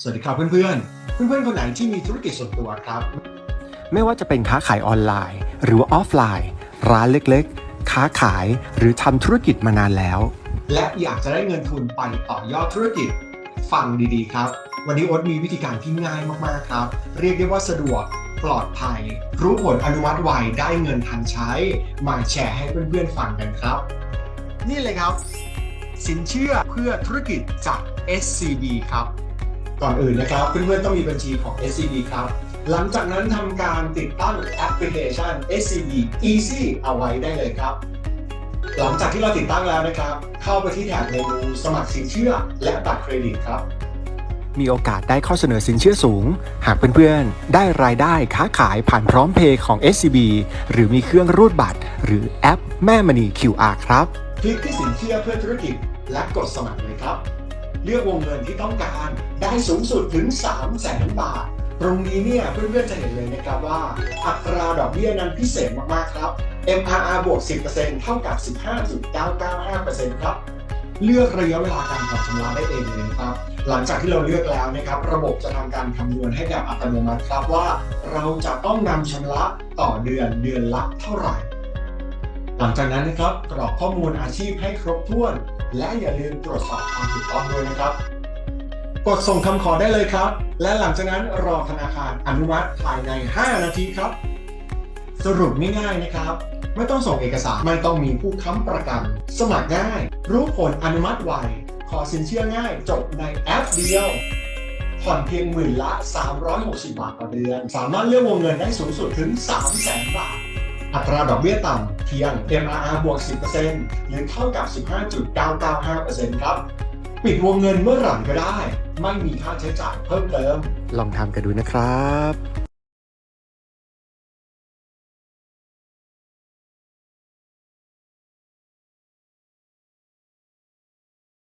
สวัสดีครับเพื่อนๆเพื่อนๆคนไหนที่มีธุรกิจส่วนตัวครับ ไม่ว่าจะเป็นค้าขายออนไลน์ หรือว่าออฟไลน์ ร้านเล็กๆ ค้าขายหรือทำธุรกิจมานานแล้ว และอยากจะได้เงินทุนไปต่อยอดธุรกิจฟังดีๆ ครับ วันนี้โอ๊ตมีวิธีการที่ง่ายมากๆครับ เรียกได้ว่าสะดวกปลอดภัย รู้ผลอนุมัติไวได้เงินทันใช้ มาแชร์ให้เพื่อนๆฟังกันครับ นี่เลยครับ สินเชื่อเพื่อธุรกิจจาก SCB ครับ ก่อนอื่นนะครับ เพื่อนๆต้องมีบัญชีของ SCB ครับ หลังจากนั้นทำการติดตั้งแอปพลิเคชัน SCB Easy เอาไว้ได้เลยครับ หลังจากที่เราติดตั้งแล้วนะครับ เข้าไปที่แถบเมนูสมัครสินเชื่อ และบัตรเครดิตครับมีโอกาสได้ข้อเสนอสินเชื่อสูง หากเพื่อนๆ ได้รายได้ค้าขายผ่านพร้อมเพย์ของ SCB หรือมีเครื่องรูดบัตร หรือแอปแม่มณี QR ครับ คลิกที่สินเชื่อเพื่อธุรกิจและกดสมัครเลยครับ เลือกวงเงินที่ต้องการได้สูงสุดถึง 3 0 0แสนบาท ตรงนี้เนี่ยเพื่อนๆจะเห็นเลยนะครับว่า อัตราดอกเบี้ยนั้นพิเศษมากๆครับ MRR บวก 10%เท่ากับ 15.995%ครับเลือกระยะเวลาการผ่อนชำระได้เองเลยนะครับ หลังจากที่เราเลือกแล้วนะครับ ระบบจะทำการคำนวณให้แบบอัตโนมัติครับว่า เราจะต้องนำชำระต่อเดือนเดือนละเท่าไหร่ หลังจากนั้นนะครับกรอกข้อมูลอาชีพให้ครบถ้วน และอย่าลืมตรวจสอบความถูกต้องด้วยนะครับ กดส่งคำขอได้เลยครับ และหลังจากนั้นรอธนาคารอนุมัติภายใน 5 นาทีครับ สรุปง่ายๆนะครับ ไม่ต้องส่งเอกสารไม่ต้องมีผู้ค้ำประกัน สมัครง่าย รู้ผลอนุมัติไวขอสินเชื่อง่ายจบในแอปเดียวผ่อนเพียงหมื่นละ 360 บาทต่อเดือน สามารถเลือกวงเงินได้สูงสุดถึง 3 0 0แสนบาท อัตราดอกเบี้ยต่ำ เพียง MRR บวก 10%หรือเท่ากับ 15.995%ครับ ปิดวงเงินเมื่อไหร่ก็ได้ ไม่มีค่าใช้จ่ายเพิ่มเติม ลองทำกันดูนะครับ